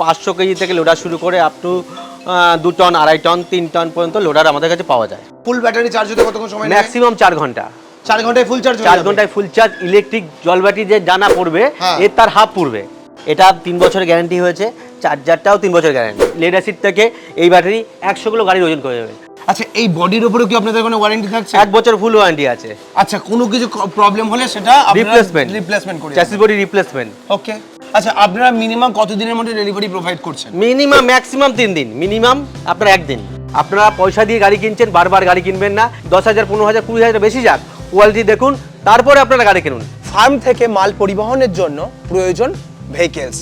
পাঁচশো কেজি থেকে লোডার শুরু করে আপ টু দু টন আড়াই টন তিন টন পর্যন্ত লোডার আমাদের কাছে পাওয়া যায়। ফুল ব্যাটারি চার্জ হতে কতক্ষণ সময় ম্যাক্সিমাম চার ঘণ্টা। চার ঘন্টায় ফুল চার্জ চার ঘন্টায় ফুল চার্জ ইলেকট্রিক জল ব্যাটারি যে জানা পড়বে হ্যাঁ। এর তার হাফ পড়বে। এটা তিন বছরের গ্যারান্টি হয়েছে চার্জারটাও তিন বছর গ্যারান্টি লেড অ্যাসিড থেকে এই ব্যাটারি একশো কিলো গাড়ির ওজন করে যাবে আচ্ছা এই বডির উপরে কি আপনাদের কোনো ওয়ারেন্টি থাকছে? এক বছর ফুল ওয়ারেন্টি আছে। আচ্ছা কোনো কিছু প্রবলেম হলে সেটা রিপ্লেসমেন্ট রিপ্লেসমেন্ট করে চ্যাসিস বডি রিপ্লেসমেন্ট ওকে আচ্ছা আপনারা মিনিমাম কতদিনের মধ্যে ডেলিভারি প্রোভাইড করছেন? মিনিমাম ম্যাক্সিমাম তিন দিন। মিনিমাম আপনার একদিন আপনারা পয়সা দিয়ে গাড়ি কিনছেন বারবার গাড়ি কিনবেন না। দশ হাজার পনেরো হাজার কুড়ি হাজার বেশি যাক। কোয়ালিটি দেখুন তারপরে আপনারা গাড়ি কিনুন। ফার্ম থেকে মাল পরিবহনের জন্য প্রয়োজন ভেহিকেলস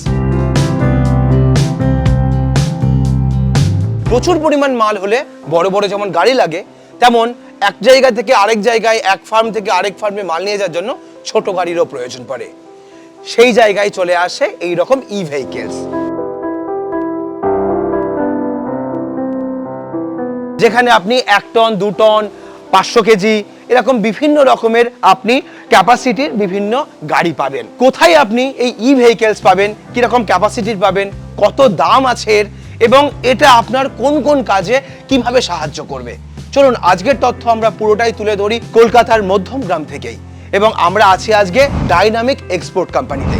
প্রচুর পরিমাণ মাল হলে বড় বড় যেমন গাড়ি লাগে তেমন এক জায়গা থেকে আরেক জায়গায় এক ফার্ম থেকে আরেক ফার্মে মাল নিয়ে যাওয়ার জন্য ছোট গাড়িরও প্রয়োজন পড়ে। সেই জায়গায় চলে আসে এই রকম ই ভেহিকেলস যেখানে আপনি এক টন, দু টন, পাঁচশো কেজি, এরকম বিভিন্ন রকমের আপনি ক্যাপাসিটির বিভিন্ন গাড়ি পাবেন। কোথায় আপনি এই ই ভেহিকেলস পাবেন, কীরকম ক্যাপাসিটির পাবেন, কত দাম আছে এবং এটা আপনার কোন কোন কাজে কীভাবে সাহায্য করবে। চলুন, আজকের তথ্য আমরা পুরোটাই তুলে ধরি কলকাতার মধ্যম গ্রাম থেকেই। এবং আমরা আছি আজকে ডাইনামিক এক্সপোর্ট কোম্পানিতে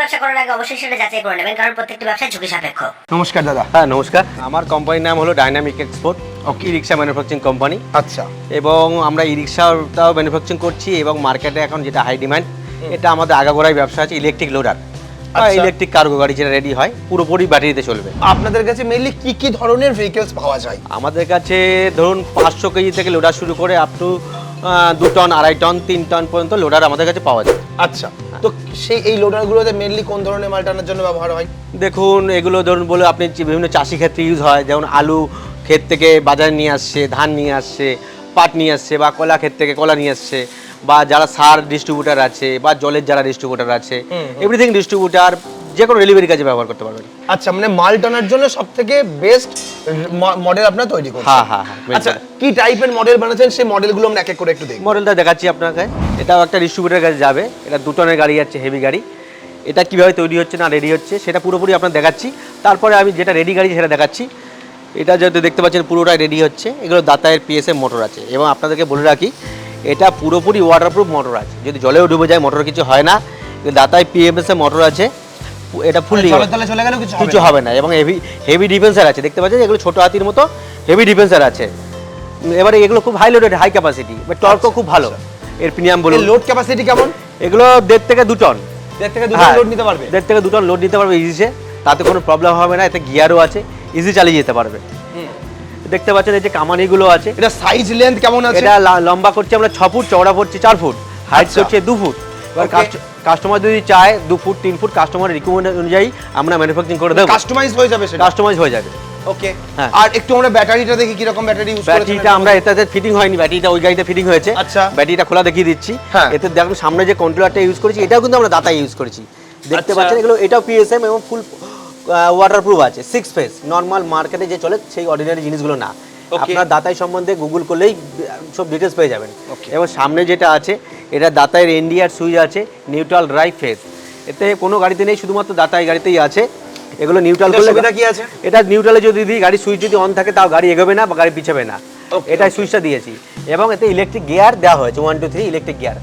ব্যবসা করার আগে অবশ্যই সেটা যাচাই করে নেবেন কারণ প্রত্যেকটি ব্যবসা ঝুঁকি সাপেক্ষ। নমস্কার দাদা। হ্যাঁ নমস্কার। আমার কোম্পানির নাম হলো dynamic export e rickshaw manufacturing company আচ্ছা। এবং আমরা ই রিক্সাটাও ম্যানুফ্যাকচারিং করছি এবং মার্কেটে এখন যেটা হাই ডিমান্ড এটা আমাদের আগাগোড়াই ব্যবসা আছে ইলেকট্রিক লোডার আচ্ছা। ইলেকট্রিক কার্গো গাড়ি যেটা রেডি হয় পুরোপুরি ব্যাটারিতে চলবে। আপনাদের কাছে মেইনলি কি কি ধরনের ভেহিকেলস পাওয়া যায়? আমাদের কাছে ধরুন পাঁচশো কেজি থেকে লোডার শুরু করে আপ টু দু টন আড়াই টন তিন টন পর্যন্ত লোডার আমাদের কাছে পাওয়া যায়। আচ্ছা তো সেই এই লোডারগুলোতে মেনলি কোন ধরনের মাল টানার জন্য ব্যবহার হয়? দেখুন এগুলো ধরুন বলে আপনি বিভিন্ন চাষি ক্ষেত্রে ইউজ হয় যেমন আলু ক্ষেত থেকে বাজারে নিয়ে আসছে ধান নিয়ে আসছে পাট নিয়ে আসছে বা কলা ক্ষেত থেকে কলা নিয়ে আসছে বা যারা সার ডিস্ট্রিবিউটার আছে বা জলের যারা ডিস্ট্রিবিউটার আছে এভরিথিং ডিস্ট্রিবিউটার যে কোনো ডেলিভারি কাজে ব্যবহার করতে পারবেন। আচ্ছা মানে মাল টানার জন্য সব থেকে বেস্ট মডেল আপনারা তৈরি করছেন। হ্যাঁ, হ্যাঁ, হ্যাঁ, আচ্ছা কি টাইপের মডেল বানাচ্ছেন? সেই মডেলগুলো আমরা এক এক করে একটু দেখব। মডেলটা দেখাচ্ছি আপনাকে। এটাও একটা ডিস্ট্রিবিউটার কাছে যাবে। এটা দু টনের গাড়ি আছে হেভি গাড়ি। এটা কীভাবে তৈরি হচ্ছে না রেডি হচ্ছে সেটা পুরোপুরি আপনার দেখাচ্ছি। তারপরে আমি যেটা রেডি গাড়ি সেটা দেখাচ্ছি। এটা যেহেতু দেখতে পাচ্ছেন পুরোটাই রেডি হচ্ছে। এগুলো দাতায়ের পিএসএম মোটর আছে। এবং আপনাদেরকে বলে রাখি এটা পুরোপুরি ওয়াটারপ্রুফ মোটর আছে। যদি জলেও ডুবে যায় মোটর কিছু হয় না। দাতায় পিএমএসএ মোটর আছে। এটা ফুললি তলে চলে গেলেও কিছু হবে না? এবং হেভি হেভি ডিফেন্সার আছে। দেখতে পাচ্ছেন এগুলো ছোট হাতির মতো হেভি ডিফেন্সার আছে। এবারে এগুলো খুব হাই লোডেড হাই ক্যাপাসিটি বা টর্কও খুব ভালো। এর প্রিমিয়াম বলুন। লোড ক্যাপাসিটি কেমন? এগুলো দেড় থেকে দু টন দেড় থেকে দু হ্যাঁ, লোড নিতে পারবে? দেড় থেকে দু টন লোড নিতে পারবে ইজিসে তাতে কোনো প্রবলেম হবে না। এতে গিয়ারও আছে। ইজি চালিয়ে যেতে পারবে। দেখতে পাচ্ছেন এই যে কামানিগুলো আছে। এটা সাইজ লেন্থ কেমন আছে? এটা লম্বা করছে আমরা ছ ফুট চওড়া করছি চার ফুট। হাইট আচ্ছা। করছে দু ফুট। এবার কাস্টমার যদি চায় দু ফুট তিন ফুট কাস্টমার রিকমেন্ড অনুযায়ী আমরা ম্যানুফ্যাকচারিং করে দেবো। কাস্টমাইজ হয়ে যাবে সেটা। কাস্টমাইজ হয়ে যাবে। ওকে হ্যাঁ। আর একটু আমরা ব্যাটারিটা দেখি কি রকম ব্যাটারি ইউজ ব্যাটারিটা আমরা এটাতে ফিটিং হয়নি ব্যাটারিটা ওই গাড়িতে ফিটিং হয়েছে। আচ্ছা। ব্যাটারিটা খোলা দেখিয়ে দিচ্ছি। হ্যাঁ। এতে দেখুন সামনে যে কন্ট্রোলারটা ইউজ করেছি এটাও কিন্তু আমরা দাতা ইউজ করেছি। দেখতে আচ্ছা। পাচ্ছেন এগুলো এটাও পিএসএম এবং ফুল ওয়াটারপ্রুফ আছে সিক্স ফেস নর্মাল মার্কেটে যে চলে সেই অর্ডিনারি জিনিসগুলো না. আপনার দাতাই সম্বন্ধে গুগল করলেই সব ডিটেলস পেয়ে যাবেন. এবং সামনে যেটা আছে এটা দাতাইয়ের এনডিআর সুইচ আছে নিউট্রাল ড্রাইভ ফেস এতে কোনো গাড়িতে নেই শুধুমাত্র দাতাই গাড়িতেই আছে। এগুলো নিউট্রাল করলে কি আছে? এটা নিউট্রালে যদি দিই গাড়ি সুইচ যদি অন থাকে তাও গাড়ি এগোবে না বা গাড়ি পিছাবে না। এটাই সুইচটা দিয়েছি। এবং এতে ইলেকট্রিক গিয়ার দেওয়া হয়েছে one two three electric gear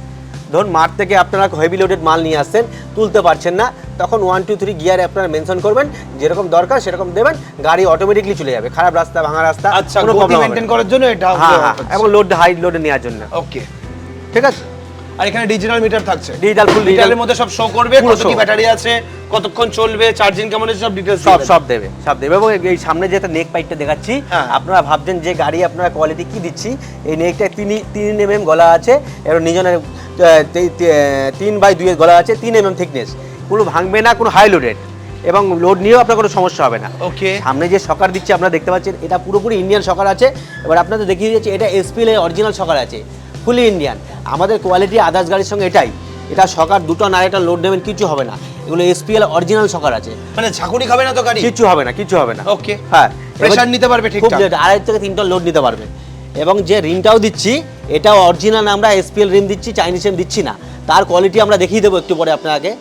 ধরুন মাঠ থেকে আপনারা হেভি লোডেড মাল নিয়ে আসছেন তুলতে পারছেন না তখন ওয়ান টু থ্রি গিয়ারে আপনারা মেনশন করবেন যেরকম দরকার সেরকম দেবেন গাড়ি অটোমেটিকলি চলে যাবে খারাপ রাস্তা ভাঙা রাস্তা আচ্ছা কোনো মেইনটেইন করার জন্য এটা হ্যাঁ হ্যাঁ এবং লোড হাই লোডে নেওয়ার জন্য। ওকে ঠিক আছে। আর এখানে ডিজিটাল মিটার থাকছে। Full digital। ডিজিটালের মধ্যে সব শো করবে কত কি ব্যাটারি আছে কতক্ষণ চলবে চার্জিং কেমন আছে সব ডিটেইলস সব সব দেবে সব দেবে। এবং এই সামনে যেটা নেক পাইপটা দেখাচ্ছি হ্যাঁ। আপনারা ভাবছেন যে গাড়ি আপনারা কোয়ালিটি কি দিচ্ছি? এই নেকটা তিন তিন এম এম গলা আছে এবং নিজনের তিন বাই দুইয়ের গলা আছে তিন এম এম থিকনেস কোনো ভাঙবে না কোনো হাই লোডেড এবং লোড নিয়েও আপনার কোনো সমস্যা হবে না। ওকে সামনে যে সকার দিচ্ছে আপনারা দেখতে পাচ্ছেন এটা পুরোপুরি ইন্ডিয়ান সকার আছে। এবার আপনাদের দেখিয়ে দিয়েছে এটা এসপিএল এর অরিজিনাল সকার আছে। ফুলি ইন্ডিয়ান আমাদের কোয়ালিটি আদার্স গাড়ির সঙ্গে এটাই। এটা সকার দুটো না একটা লোড নেবেন কিছু হবে না। এগুলো এসপিএল অরিজিনাল সকার আছে। মানে ঝাঁকুনি খাবে না তো গাড়ি? কিছু হবে না কিছু হবে না। ওকে হ্যাঁ। প্রেসার নিতে পারবে ঠিকঠাক। আড়াই থেকে তিন টন লোড নিতে পারবে। এবং যে রিমটাও দিচ্ছি এটাও অরিজিনাল আমরা এসপিএল রিম দিচ্ছি চাইনিজ রিম দিচ্ছি না। তার কোয়ালিটি আমরা দেখিয়ে দেবো একটু পরে আপনাকে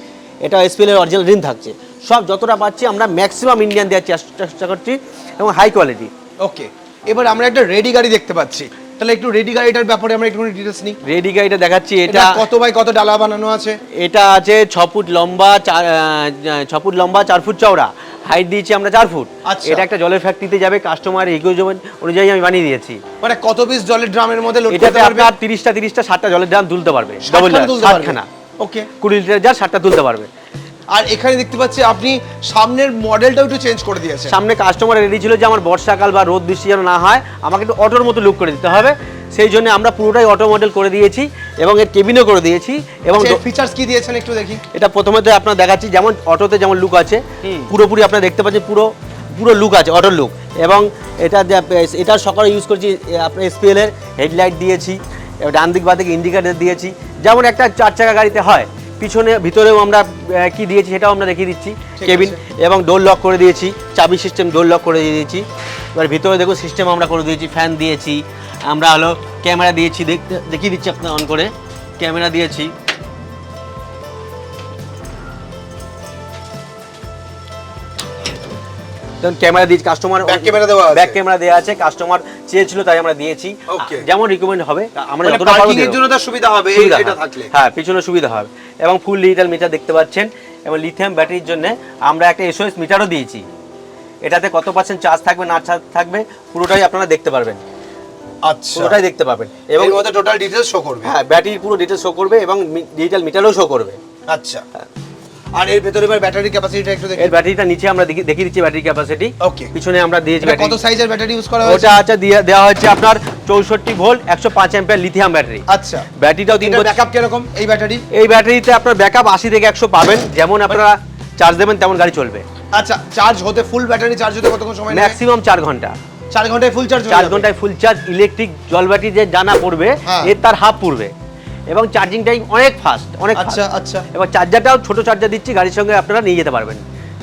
এটা এসপিএলের অরিজিনাল রিন থাকছে। সব যতটা পাচ্ছি আমরা ম্যাক্সিমাম ইন্ডিয়ান দেওয়ার চেষ্টা চেষ্টা করছি এবং হাই কোয়ালিটি ওকে এবার আমরা একটা রেডি গাড়ি দেখতে পাচ্ছি। তাহলে একটু রেডি গাড়িটার ব্যাপারে আমরা একটু ডিটেলস নিই। রেডি গাড়িটা দেখাচ্ছি এটা এটা কত বাই কত ডালা বানানো আছে? এটা আছে ছ ফুট লম্বা চার ছ ফুট লম্বা চার ফুট চওড়া। হাইট দিয়েছি আমরা চার ফুট। আচ্ছা। এটা একটা জলের ফ্যাক্টরিতে যাবে কাস্টমার রিকোয়ারমেন্ট অনুযায়ী আমি বানিয়ে দিয়েছি। মানে কত পিস জলের ড্রামের মধ্যে লোড করতে পারবে? আপনার তিরিশটা তিরিশটা ষাটটা জলের ড্রাম তুলতে পারবে। ডবল তুলতে ওকে কুড়ি লিটার যা ষাটটা তুলতে পারবে। আর এখানে দেখতে পাচ্ছি আপনি সামনের মডেলটাও একটু চেঞ্জ করে দিয়েছেন। সামনে কাস্টমার রেডি ছিল যে আমার বর্ষাকাল বা রোদ বৃষ্টি যেন না হয় আমাকে একটু অটোর মতো লুক করে দিতে হবে। সেই জন্য আমরা পুরোটাই অটো মডেল করে দিয়েছি এবং এর কেবিনও করে দিয়েছি এবং ফিচার্স কি দিয়েছেন একটু দেখি? এটা প্রথমে তো আপনার দেখাচ্ছি যেমন অটোতে যেমন লুক আছে পুরোপুরি আপনারা দেখতে পাচ্ছেন পুরো পুরো লুক আছে অটোর লুক এবং এটা এটা সকালে ইউজ করছি আপনার এসপিএল এর হেডলাইট দিয়েছি ডান দিক বাদিকে ইন্ডিকেটার দিয়েছি। যেমন একটা চার চাকা গাড়িতে হয় পিছনে ভিতরেও আমরা কি দিয়েছি সেটাও আমরা দেখিয়ে দিচ্ছি কেবিন এবং ডোর লক করে দিয়েছি চাবি সিস্টেম ডোর লক করে দিয়েছি। এবার ভিতরে দেখো সিস্টেম আমরা করে দিয়েছি ফ্যান দিয়েছি। আমরা হলো ক্যামেরা দিয়েছি দেখতে দেখিয়ে দিচ্ছি আপনার অন করে। ক্যামেরা দিয়েছি। ক্যামেরা দিয়েছি কাস্টমার Back camera দেওয়া ব্যাক ক্যামেরা দেওয়া আছে কাস্টমার চেয়েছিল তাই আমরা দিয়েছি। যেমন রিকমেন্ড হবে আমরা মানে যতটা পারব এর জন্য তার সুবিধা হবে এটা থাকলে। হ্যাঁ পিছনে সুবিধা হবে। এবং ফুল ডিজিটাল মিটার দেখতে পাচ্ছেন এবং লিথিয়াম ব্যাটারির জন্য আমরা একটা এসওএস মিটারও দিয়েছি। এটাতে কত পার্সেন্ট চার্জ থাকবে না চার্জ থাকবে পুরোটাই আপনারা দেখতে পারবেন। আচ্ছা। পুরোটাই দেখতে পাবেন এবং মধ্যে টোটাল ডিটেলস শো করবে। হ্যাঁ ব্যাটারির পুরো ডিটেলস শো করবে এবং ডিজিটাল মিটারও শো করবে। আচ্ছা। আর এর ভেতরে এবার ব্যাটারি ক্যাপাসিটিটা একটু দেখি। এর ব্যাটারিটা নিচে আমরা দেখি- দেখিয়ে দিচ্ছি ব্যাটারি ক্যাপাসিটি Okay. পিছনে আমরা দিয়েছি এটা কত সাইজের ব্যাটারি ইউজ করা হয়েছে? ওটা আছে দিয়ে- দেওয়া হচ্ছে আপনার চৌষট্টি ভোল্ট একশো পাঁচ অ্যাম্পিয়ার লিথিয়াম ব্যাটারি আচ্ছা। ব্যাটারিটাও তিন ব্যাকআপ কীরকম এই ব্যাটারি এই ব্যাটারিতে আপনার ব্যাকআপ আশি থেকে একশো পাবেন। যেমন আপনারা চার্জ দেবেন তেমন গাড়ি চলবে। আচ্ছা চার্জ হতে ফুল ব্যাটারি চার্জ হতে কতক্ষণ সময় ম্যাক্সিমাম চার ঘণ্টা। চার ঘন্টায় ফুল চার্জ চার ঘন্টায় ফুল চার্জ ইলেকট্রিক জল ব্যাটারি যে জানা পড়বে হ্যাঁ। এর তার হাফ পড়বে। এবং চার্জিং টাইম অনেক ফাস্ট অনেক আচ্ছা আচ্ছা। এবার চার্জারটাও ছোট চার্জার দিচ্ছি গাড়ির সঙ্গে আপনারা নিয়ে যেতে পারবেন।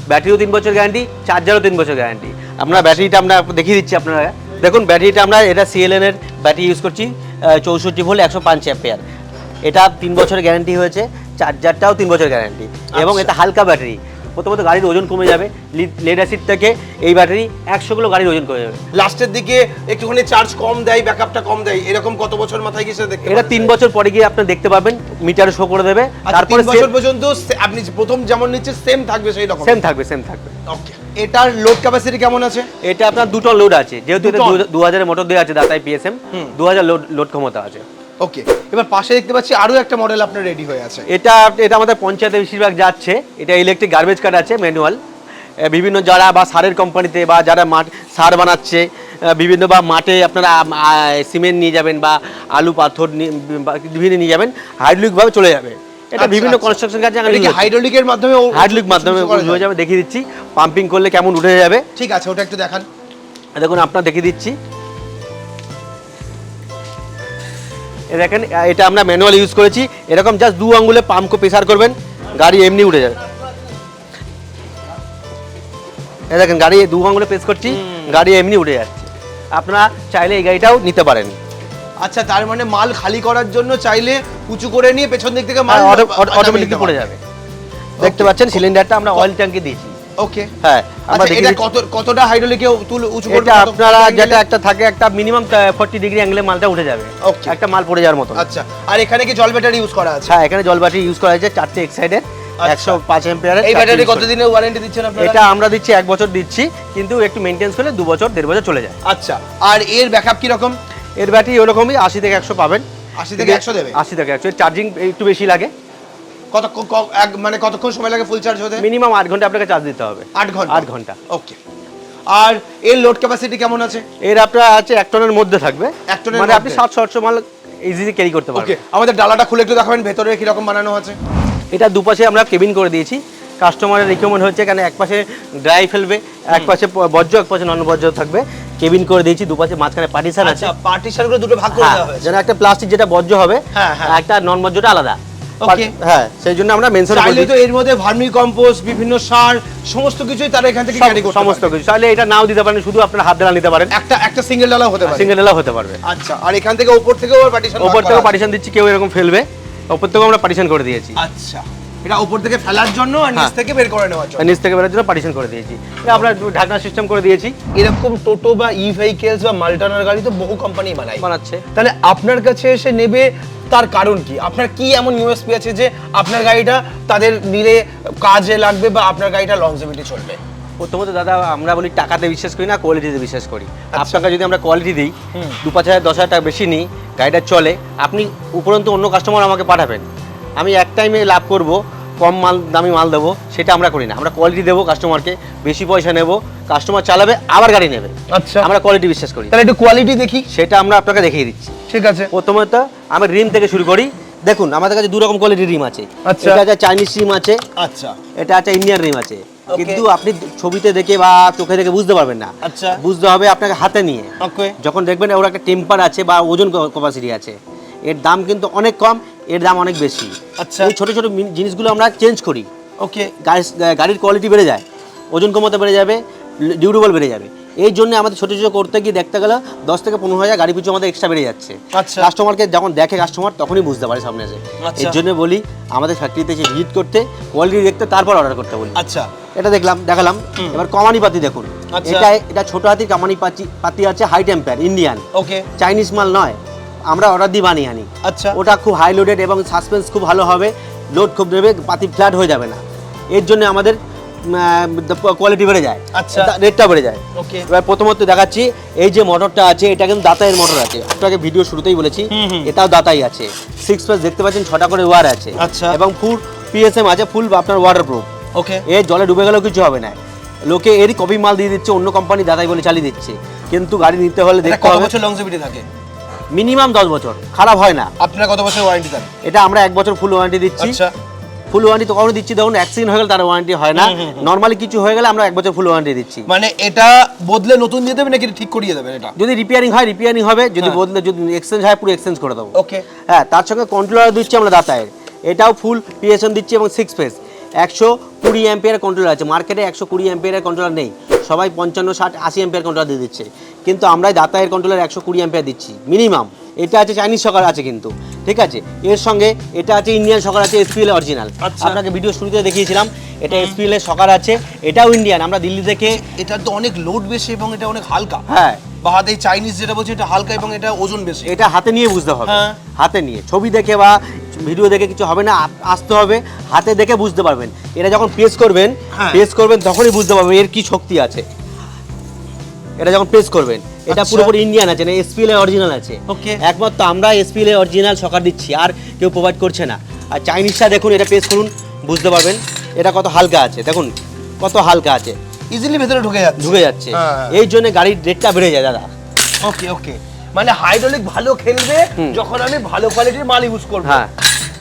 ব্যাটারিও তিন বছর গ্যারান্টি চার্জারও তিন বছর গ্যারান্টি আমরা ব্যাটারিটা আমরা দেখিয়ে দিচ্ছি আপনারা। দেখুন ব্যাটারিটা আমরা এটা সিএলএন এর ব্যাটারি ইউজ করছি চৌষট্টি ভোল্ট একশো পাঁচ অ্যাম্পিয়ার এটা তিন বছর গ্যারান্টি হয়েছে চার্জারটাও তিন বছর গ্যারান্টি এবং আচ্ছা। এটা হালকা ব্যাটারি প্রথমত গাড়ির ওজন কমে যাবে লেড অ্যাসিড থেকে এই ব্যাটারি একশো কিলো গাড়ির ওজন কমে যাবে। লাস্টের দিকে একটুখানি চার্জ কম দেয় ব্যাকআপটা কম দেয় এরকম কত বছর মাথায় গিয়ে দেখতে এটা তিন বছর পরে গিয়ে আপনি দেখতে পাবেন মিটার শো করে দেবে। তারপরে বছর পর্যন্ত আপনি প্রথম যেমন নিচ্ছে সেম থাকবে সেই রকম। সেম থাকবে সেম থাকবে। ওকে এটার লোড ক্যাপাসিটি কেমন আছে? এটা আপনার দুটো লোড আছে যেহেতু এটা দু হাজারের মোটর দেওয়া আছে দাতাই পিএসএম। দু হাজার লোড লোড ক্ষমতা আছে। ওকে এবার পাশে দেখতে পাচ্ছি আরও একটা মডেল আপনার রেডি হয়ে আছে। এটা এটা আমাদের পঞ্চায়েতে বেশিরভাগ যাচ্ছে। এটা ইলেকট্রিক গার্বেজ কার্ড আছে ম্যানুয়াল বিভিন্ন যারা বা সারের কোম্পানিতে বা যারা মাঠ সার বানাচ্ছে বিভিন্ন বা মাঠে আপনারা সিমেন্ট নিয়ে যাবেন বা আলু পাথর নিয়ে- বিভিন্ন নিয়ে যাবেন হাইড্রোলিকভাবে চলে যাবে। এটা আচ্ছা, বিভিন্ন আচ্ছা। কনস্ট্রাকশন কাজে এটা কি হাইড্রোলিকের মাধ্যমে হাইড্রোলিক মাধ্যমে হয়ে যাবে দেখিয়ে দিচ্ছি। পাম্পিং করলে কেমন উঠে যাবে? ঠিক আছে ওটা একটু দেখান। দেখুন আপনার দেখিয়ে দিচ্ছি। দেখেন এটা আমরা ম্যানুয়াল ইউজ করেছি। এরকম জাস্ট দু আঙ্গুলে পাম্পকে প্রেসার করবেন গাড়ি এমনি উঠে যাবে। এ দেখেন গাড়ি দু আঙ্গুলে প্রেস করছি গাড়ি এমনি উঠে যাচ্ছে। আপনারা চাইলে এই গাড়িটাও নিতে পারেন। আচ্ছা তার মানে মাল খালি করার জন্য চাইলে উঁচু করে নিয়ে পেছন দিক থেকে মাল অটোমেটিকলি পড়ে যাবে। দেখতে পাচ্ছেন সিলিন্ডারটা আমরা অয়েল ট্যাঙ্কে দিয়েছি। ওকে হ্যাঁ আমরা আচ্ছা এটা কত কতটা হাইড্রোলিকে তুল উঁচু এটা আপনারা যেটা একটা থাকে একটা মিনিমাম ফোর্টি ডিগ্রি অ্যাঙ্গেলে মালটা উঠে যাবে। Okay. একটা মাল পড়ে যাওয়ার মতো আচ্ছা আর এখানে কি জল ব্যাটারি ইউজ করা আছে? হ্যাঁ এখানে জল ব্যাটারি ইউজ করা হয়েছে চারটে এক্সাইডের একশো পাঁচ এম্পিয়ারের এই ব্যাটারি কতদিনের ওয়ারেন্টি দিচ্ছেন আপনারা? এটা আমরা দিচ্ছি এক বছর দিচ্ছি কিন্তু একটু মেনটেন্স করলে দু বছর দেড় বছর চলে যায়। আচ্ছা আর এর ব্যাকআপ কি রকম? এর ব্যাটারি ওরকমই আশি থেকে একশো পাবেন। 80 থেকে 100 দেবে? আশি থেকে একশো চার্জিং একটু বেশি লাগে। কত ক- ক- এক- মানে কতক্ষণ সময় লাগে ফুল চার্জ হতে? মিনিমাম আট ঘণ্টা আপনাকে চার্জ দিতে হবে। আট ঘণ্টা? আট ঘণ্টা। ওকে আর এর লোড ক্যাপাসিটি কেমন আছে? এর আপনার আছে এক টনের মধ্যে থাকবে। এক টনের মানে আপনি? সাতশো আটশো মাল ইজিলি ক্যারি করতে ওকে পারবেন আমাদের ডালাটা খুলে একটু দেখাবেন ভেতরে কীরকম বানানো আছে? এটা দুপাশে আমরা কেবিন করে দিয়েছি। কাস্টমারের রিকমেন্ড হচ্ছে এখানে এক পাশে ড্রাই ফেলবে এক পাশে প- বর্জ্য এক পাশে নন বর্জ্য থাকবে। কেবিন করে দিয়েছি দুপাশে মাঝখানে পার্টিশন আছে। আচ্ছা পার্টিশন করে দুটো ভাগ করে হ্যাঁ, দেওয়া হয়েছে। যেন একটা প্লাস্টিক যেটা বর্জ্য হবে হ্যাঁ, হ্যাঁ। একটা নন বর্জ্যটা আলাদা. হ্যাঁ সেই জন্য আমরা মেনশন চাইলে তো এর মধ্যে ভার্মি কম্পোস্ট বিভিন্ন সার সমস্ত কিছুই তারা এখান থেকে ক্যারি করতে সমস্ত কিছু। চাইলে এটা নাও দিতে পারেন শুধু আপনার হাত দ্বারা নিতে পারেন। একটা একটা সিঙ্গেল ডালা হতে পারে। সিঙ্গেল ডালা হতে পারবে। আচ্ছা আর এখান থেকে উপর থেকেও পার্টিশন উপর থেকে পার্টিশন দিচ্ছি কেউ এরকম ফেলবে। ওপর থেকে আমরা পার্টিশন করে দিয়েছি। আচ্ছা। এটা উপর থেকে ফেলার জন্য আর নিচ হ্যাঁ। থেকে বের করে নেওয়ার জন্য। নিচ থেকে বেরোর জন্য পার্টিশন করে দিয়েছি। আমরা ঢাকনা সিস্টেম করে দিয়েছি। এরকম টোটো বা ই ভেহিকেলস বা মাল্টানার গাড়ি তো বহু কোম্পানি বানায়। বানাচ্ছে। তাহলে আপনার কাছে এসে নেবে তার কারণ কি? আপনার কি এমন ইউএসপি আছে যে আপনার গাড়িটা তাদের নিলে কাজে লাগবে বা আপনার গাড়িটা লংজিভিটি চলবে? প্রথমত দাদা আমরা বলি টাকাতে বিশ্বাস করি না কোয়ালিটিতে বিশ্বাস করি। আচ্ছা। আপনাকে যদি আমরা কোয়ালিটি দিই দু পাঁচ হাজার দশ হাজার টাকা বেশি নিই গাড়িটা চলে আপনি উপরন্তু অন্য কাস্টমার আমাকে পাঠাবেন। আমি এক টাইমে লাভ করব কম মাল দামি মাল দেবো সেটা আমরা করি না। আমরা কোয়ালিটি দেবো কাস্টমারকে বেশি পয়সা নেব কাস্টমার চালাবে আবার গাড়ি নেবে। আচ্ছা। আমরা কোয়ালিটি বিশ্বাস করি তাহলে একটু কোয়ালিটি দেখি। সেটা আমরা আপনাকে দেখিয়ে দিচ্ছি। ঠিক আছে। প্রথমত আমি রিম থেকে শুরু করি। দেখুন আমাদের কাছে দু রকম কোয়ালিটির রিম আছে। আচ্ছা। এটা আছে চাইনিজ রিম আছে। আচ্ছা। এটা আছে ইন্ডিয়ান রিম আছে। কিন্তু আপনি ছবিতে দেখে বা চোখে দেখে বুঝতে পারবেন না। আচ্ছা। বুঝতে হবে আপনাকে হাতে নিয়ে। যখন দেখবেন ওর একটা টেম্পার আছে বা ওজন ক্যাপাসিটি আছে। এর দাম কিন্তু অনেক কম। এর দাম অনেক বেশি। আচ্ছা। এই ছোট ছোট জিনিসগুলো আমরা চেঞ্জ করি। ওকে। গাড়ির গাড়ির কোয়ালিটি বেড়ে যায় ওজন কমাতে বেড়ে যাবে ডিউরেবল বেড়ে যাবে। এই জন্য আমাদের ছোটো ছোটো করতে গিয়ে দেখতে গেলে দশ থেকে পনেরো হাজার গাড়ি পিছু আমাদের এক্সট্রা বেড়ে যাচ্ছে। আচ্ছা। কাস্টমারকে যখন দেখে কাস্টমার তখনই বুঝতে পারে সামনে এসে। আচ্ছা। এর জন্য বলি আমাদের ফ্যাক্টরিতে এসে ভিজিট করতে কোয়ালিটি দেখতে তারপর অর্ডার করতে বলি। আচ্ছা। এটা দেখলাম দেখালাম। এবার কমানি পাতি দেখুন। আচ্ছা। এটা এটা ছোট হাতির কামানি পাতি পাতি আছে high temper Indian okay. Chinese মাল নয়। আমরা অর্ডার দিয়ে বানিয়ে আনি। আচ্ছা। ওটা খুব হাই লোডেড এবং সাসপেন্স খুব ভালো হবে লোড খুব দেবে পাতি ফ্ল্যাট হয়ে যাবে না। এর জন্য আমাদের কোয়ালিটি বেড়ে যায়। আচ্ছা। রেটটা বেড়ে যায়। ওকে এবার প্রথমত দেখাচ্ছি এই যে মোটরটা আছে এটা কিন্তু দাতাইয়ের মোটর আছে। আপনাকে ভিডিও শুরুতেই বলেছি। এটাও দাতাই আছে। সিক্স পেস দেখতে পাচ্ছেন ছটা করে ওয়ার আছে। আচ্ছা। এবং ফুল পিএসএম আছে ফুল আপনার ওয়াটার প্রুফ ওকে এ জলে ডুবে গেলেও কিছু হবে না। লোকে এরই কপি মাল দিয়ে দিচ্ছে অন্য কোম্পানি দাদাই বলে চালিয়ে দিচ্ছে। কিন্তু গাড়ি নিতে হলে দেখতে হবে লংজিভিটি থাকে? মিনিমাম দশ বছর। খারাপ হয় না। আপনারা কত বছর ওয়ারেন্টি দেন? এটা আমরা এক বছর ফুল ওয়ারেন্টি দিচ্ছি। আচ্ছা। ফুল ওয়ারেন্টি তখনও দিচ্ছি দেখুন অ্যাক্সিডেন্ট হয়ে গেলে তার ওয়ারেন্টি হয় না। নর্মালি কিছু হয়ে গেলে আমরা এক বছর ফুল ওয়ারেন্টি দিচ্ছি। মানে এটা বদলে নতুন দিয়ে দেবেন নাকি ঠিক করিয়ে দেবেন এটা? যদি রিপেয়ারিং হয় রিপেয়ারিং হবে। যদি হ্যাঁ। বদলে যদি এক্সচেঞ্জ হয় পুরো এক্সচেঞ্জ করে দেবো। ওকে হ্যাঁ তার সঙ্গে কন্ট্রোলার দিচ্ছি আমরা দাতায়ের এটাও ফুল পিএসএম দিচ্ছি এবং সিক্স পেস একশো কুড়ি অ্যাম্পিয়ার কন্ট্রোলার আছে। মার্কেটে একশো কুড়ি অ্যাম্পিয়ারের কন্ট্রোলার নেই। সবাই পঞ্চান্ন ষাট আশি অ্যাম্পিয়ার কন্ট্রোলার দিয়ে দিচ্ছে। কিন্তু আমরাই দাতায়ের কন্ট্রোলার একশো কুড়ি অ্যাম্পিয়ার দিচ্ছি। মিনিমাম এটা আছে চাইনিজ সকার আছে কিন্তু। ঠিক আছে? এর সঙ্গে এটা আছে ইন্ডিয়ান সকার আছে এসপিএল অরিজিনাল আচ্ছা। আপনাকে ভিডিও শুরুতে দেখিয়েছিলাম। এটা এসপিএল এর সকার আছে। এটাও ইন্ডিয়ান আমরা দিল্লি থেকে এটা তো অনেক লোড বেশি এবং এটা অনেক হালকা। হ্যাঁ। বা হাতে চাইনিজ যেটা বলছে এটা হালকা এবং এটা ওজন বেশি। এটা হাতে নিয়ে বুঝতে হবে। হ্যাঁ। হাতে নিয়ে। ছবি দেখে বা ভিডিও দেখে কিছু হবে না আসতে হবে হাতে দেখে বুঝতে পারবেন। এটা যখন প্রেস করবেন হ্যাঁ। প্রেস করবেন তখনই বুঝতে পারবেন এর কি শক্তি আছে। এটা যখন প্রেস করবেন এটা আচ্ছা। পুরোপুরি ইন্ডিয়ান আছে না এসপিএল এর অরিজিনাল আছে। Okay. একমাত্র আমরা এসপিএল এর অরিজিনাল সকার দিচ্ছি আর কেউ প্রোভাইড করছে না। আর চাইনিজটা দেখুন এটা প্রেস করুন বুঝতে পারবেন এটা কত হালকা আছে দেখুন কত হালকা আছে। ইজিলি ভেতরে ঢুকে যাচ্ছে। ঢুকে যাচ্ছে। হ্যাঁ। এই জন্য গাড়ির রেটটা বেড়ে যায় দাদা। ওকে ওকে মানে হাইড্রোলিক ভালো খেলবে যখন আমি ভালো কোয়ালিটির মাল ইউজ করব। হ্যাঁ।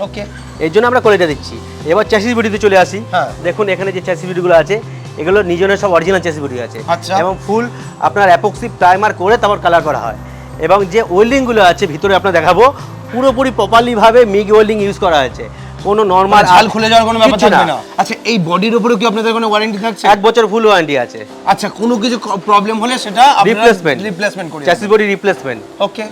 ওকে এই জন্য আমরা কোয়ালিটি দিচ্ছি। এবার চ্যাসিস বিডিতে চলে আসি। হ্যাঁ। দেখুন এখানে যে চ্যাসিস বিডিগুলো আছে এগুলো নিজনের সব অরিজিনাল চ্যাসিস বিডি আছে। আচ্ছা। এবং ফুল আপনার অ্যাপক্সি প্রাইমার করে তারপর কালার করা হয়। এবং যে ওয়েল্ডিংগুলো আছে ভিতরে আপনার দেখাবো পুরোপুরি প্রপারলি ভাবে মিগ ওয়েল্ডিং ইউজ করা হয়েছে। কোনো নর্মাল ঝাল খুলে যাওয়ার কোনো ব্যাপার থাকবে না। আচ্ছা এই বডির উপরে কি আপনাদের কোনো ওয়ারেন্টি থাকছে? এক বছর ফুল ওয়ারেন্টি আছে। আচ্ছা কোনো কিছু প্রবলেম হলে সেটা রিপ্লেসমেন্ট রিপ্লেসমেন্ট করে চ্যাসিস বডি রিপ্লেসমেন্ট ওকে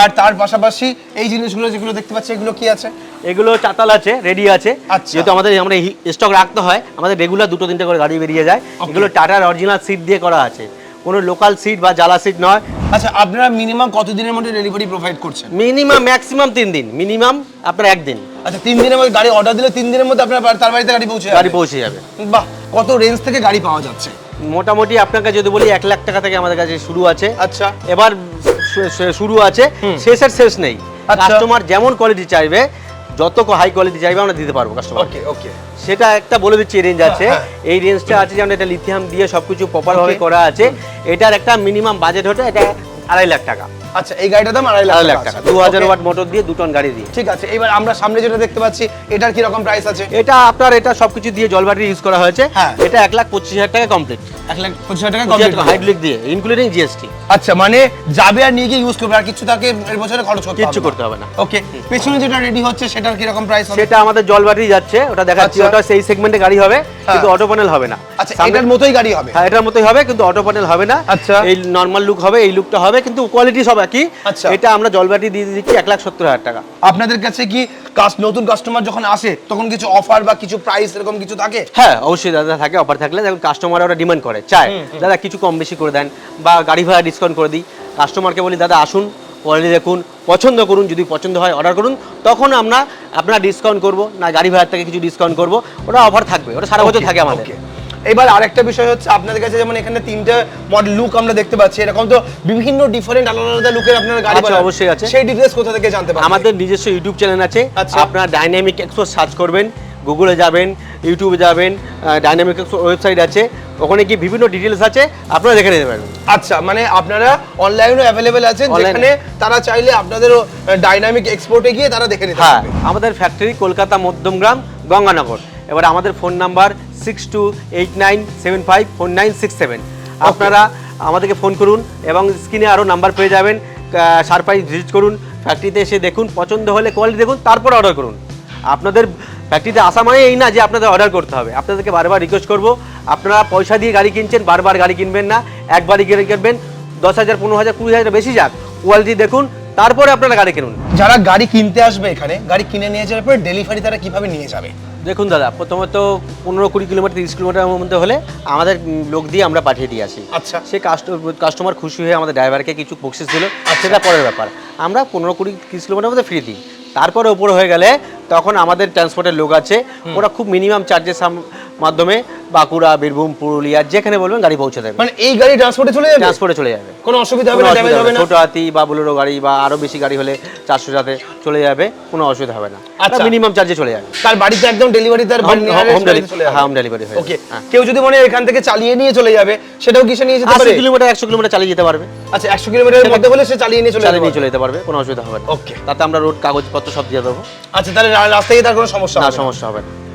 আর তার পাশাপাশি এই জিনিসগুলো যেগুলো দেখতে পাচ্ছি এগুলো কি আছে? এগুলো চাতাল আছে রেডি আছে। আচ্ছা। যেহেতু আমাদের আমরা স্টক রাখতে হয় আমাদের রেগুলার দুটো তিনটে করে গাড়ি বেরিয়ে যায়. এগুলো টাটার অরিজিনাল সিট দিয়ে করা আছে। কোনো লোকাল সিট বা জ্বালা সিট নয়। আচ্ছা আপনারা মিনিমাম কত দিনের মধ্যে ডেলিভারি প্রোভাইড করছেন? মিনিমাম ম্যাক্সিমাম তিন দিন। মিনিমাম আপনার একদিন। আচ্ছা তিন দিনের মধ্যে গাড়ি অর্ডার দিলে তিন দিনের মধ্যে আপনার তার বাড়িতে গাড়ি পৌঁছে গাড়ি পৌঁছে যাবে। বাহ কত রেঞ্জ থেকে গাড়ি পাওয়া যাচ্ছে? মোটামুটি আপনাকে যদি বলি এক লাখ টাকা থেকে আমাদের কাছে শুরু আছে। আচ্ছা। এবার শুরু আছে শেষের শেষ নেই। আচ্ছা। কাস্টমার যেমন কোয়ালিটি চাইবে যত হাই কোয়ালিটি চাইবে আমরা দিতে পারব কাস্টমার ওকে ওকে। সেটা একটা বলে দিচ্ছি রেঞ্জ আছে। হ্যাঁ, এই রেঞ্জটা আছে যেমন এটা লিথিয়াম দিয়ে সবকিছু প্রপার ভাবে করা আছে। এটার একটা মিনিমাম বাজেট হতে এটা আড়াই লাখ টাকা। আচ্ছা এই গাড়িটার দাম আড়াই লাখ লাখ টাকা। দু হাজার ওয়াট মোটর দিয়ে গাড়ি দিয়ে। ঠিক আছে এবার আমরা সামনে যেটা দেখতে পাচ্ছি এটার কি রকম প্রাইস আছে? এটা আপনার এটা সবকিছু দিয়ে জল ব্যাটারি ইউজ করা হয়েছে। হ্যাঁ। এটা এক লাখ পঁচিশ হাজার টাকা কমপ্লিট এক লাখ পঁচিশ হাজার টাকা হবে। হাইড্রোলিক দিয়ে ইনক্লুডিং জিএসটি আচ্ছা মানে যাবে আর নিয়ে গিয়ে ইউজ করবে আর কিছু তাকে এর বছরে খরচ করতে না। করতে হবে না। ওকে পেছনে যেটা রেডি হচ্ছে সেটার কি রকম প্রাইস হবে? সেটা আমাদের জল ব্যাটারি যাচ্ছে ওটা দেখাচ্ছি আচ্ছা। ওটা সেই সেগমেন্টে গাড়ি হবে কিন্তু অটো প্যানেল হবে না। আচ্ছা এটার মতোই গাড়ি হবে? হ্যাঁ এটার মতোই হবে কিন্তু অটো প্যানেল হবে না। আচ্ছা। এই নর্মাল লুক হবে এই লুকটা হবে কিন্তু কোয়ালিটি সব একই আচ্ছা। এটা আমরা জল ব্যাটারি দিয়ে দিচ্ছি এক লাখ সত্তর হাজার টাকা। আপনাদের কাছে কি কাস্ট নতুন কাস্টমার যখন আসে তখন কিছু অফার বা কিছু প্রাইস এরকম কিছু থাকে? হ্যাঁ অবশ্যই দাদা থাকে অফার থাকলে। দেখুন কাস্টমার ওরা ডিমান্ড করে চায়। দাদা কিছু কম বেশি করে দেন বা গাড়ি ভাড়া ডিসকাউন্ট করে দিই। কাস্টমারকে বলি দাদা আসুন কোয়ালিটি দেখুন পছন্দ করুন যদি পছন্দ হয় অর্ডার করুন। তখন আমরা আপনার ডিসকাউন্ট করব না গাড়ি ভাড়ার থেকে কিছু ডিসকাউন্ট করব। ওটা অফার থাকবে ওটা সারা বছর থাকে আমাদের. এবার আরেকটা বিষয় হচ্ছে আপনাদের কাছে যেমন এখানে তিনটে মডেল লুক আমরা দেখতে পাচ্ছি এরকম তো বিভিন্ন ডিফারেন্ট আলাদা আলাদা লুকের আপনার গাড়ি আছে, অবশ্যই আছে। সেই ডিটেলস কোথা থেকে জানতে পারবেন? আমাদের নিজস্ব ইউটিউব চ্যানেল আছে। আচ্ছা। আপনার ডাইনামিক এক্সপো সার্চ করবেন গুগলে যাবেন ইউটিউবে যাবেন ডাইনামিক ওয়েবসাইট আছে। ওখানে কি বিভিন্ন ডিটেলস আছে আপনারা দেখে নিতে পারবেন। আচ্ছা মানে আপনারা অনলাইনেও অ্যাভেলেবেল আছেন যেখানে তারা চাইলে আপনাদের ডাইনামিক এক্সপোর্টে গিয়ে তারা দেখে নিতে হ্যাঁ পারবে। আমাদের ফ্যাক্টরি কলকাতা মধ্যমগ্রাম গঙ্গানগর। এবার আমাদের phone number six two eight nine seven five four nine six seven আপনারা আমাদেরকে ফোন করুন এবং স্ক্রিনে আরও নাম্বার পেয়ে যাবেন সারপ্রাইজ ভিজিট করুন ফ্যাক্টরিতে এসে দেখুন পছন্দ হলে কোয়ালিটি দেখুন তারপর অর্ডার করুন। আপনাদের ফ্যাক্টরিতে আসা মানে এই না যে আপনাদের অর্ডার করতে হবে। আপনাদেরকে বারবার রিকোয়েস্ট করব আপনারা পয়সা দিয়ে গাড়ি কিনছেন বারবার গাড়ি কিনবেন না একবারই গাড়ি কিনবেন দশ হাজার পনেরো হাজার কুড়ি হাজার বেশি যাক কোয়ালিটি দেখুন তারপরে আপনারা গাড়ি কিনুন। যারা গাড়ি কিনতে আসবে এখানে গাড়ি কিনে নিয়ে যাওয়ার পরে ডেলিভারি তারা কীভাবে নিয়ে যাবে? দেখুন দাদা প্রথমত পনেরো কুড়ি কিলোমিটার তিরিশ কিলোমিটার মধ্যে হলে আমাদের লোক দিয়ে আমরা পাঠিয়ে দিয়ে আসি। আচ্ছা। সে কাস্টমার খুশি হয়ে আমাদের ড্রাইভারকে কিছু বক্সিস দিল। সেটা পরের ব্যাপার। আমরা পনেরো কুড়ি তিরিশ কিলোমিটার মধ্যে ফ্রি দিই। তারপরে উপরে হয়ে গেলে তখন আমাদের ট্রান্সপোর্টের লোক আছে। ওরা খুব মিনিমাম চার্জের মাধ্যমে বাঁকুড়া বীরভূম পুরুলিয়া যেখানে বলবেন গাড়ি পৌঁছে দেবে। মানে এই গাড়ি ট্রান্সপোর্টে চলে যাবে? ট্রান্সপোর্টে চলে যাবে। কোনো অসুবিধা হবে না ড্যামেজ হবে না। ছোট হাতি বা বুলেরো গাড়ি বা আরও বেশি গাড়ি হলে চারশো সাথে চলে যাবে কোনো অসুবিধা হবে না। আচ্ছা। মিনিমাম চার্জে চলে যাবে। তার বাড়িতে একদম ডেলিভারি তার চলে যাবে। হ্যাঁ, home delivery হয়ে ওকে। কেউ যদি মনে এখান থেকে চালিয়ে নিয়ে চলে যাবে সেটাও কিসে নিয়ে যেতে পারে? কিলোমিটার একশো কিলোমিটার চালিয়ে যেতে পারবে। আচ্ছা একশো কিলোমিটারের মধ্যে হলে সে চালিয়ে নিয়ে চলে চালিয়ে যাবে। নিয়ে চলে যেতে পারবে কোনো অসুবিধা হবে না। Okay. তাতে আমরা রোড কাগজপত্র সব দিয়ে দেবো। আচ্ছা তাহলে রাস্তায় তার কোনো সমস্যা না। সমস্যা হবে না।